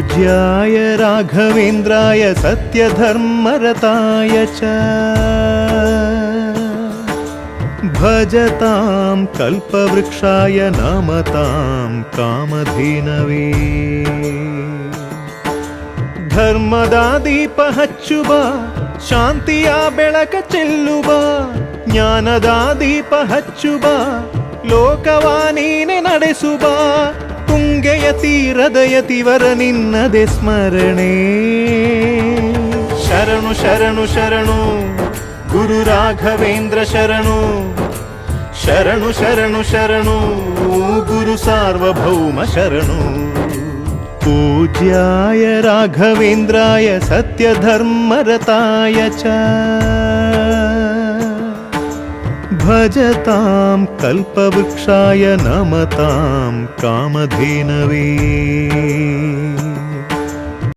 पूज्याय राघवेन्द्राय सत्यधर्मरताय च भजतां कल्पवृक्षाय नमतां कामधेनवे ಧರ್ಮದ ದೀಪ ಹಚ್ಚುವ ಶಾಂತಿಯ ಬೆಳಕ ಚೆಲ್ಲುವ ಜ್ಞಾನದ ದೀಪ ಹಚ್ಚುವ ಲೋಕವ ನೀನೆ ನಡೆಸುವ ತುಂಗೆಯ ತೀರದ ಯತಿವರ ನಿನ್ನದೆ ಸ್ಮರಣೆ ಶರಣು ಶರಣು ಶರಣು ಗುರು ರಾಘವೇಂದ್ರ ಶರಣು ಶರಣು ಶರಣು ಶರಣು ಗುರು ಸಾರ್ವಭೌಮ ಶರಣು पूज्याय राघवेन्द्राय सत्यधर्मरताय च ഭജതാം കൽപ്പവൃക്ഷായ നമതാം കാമധേനവേ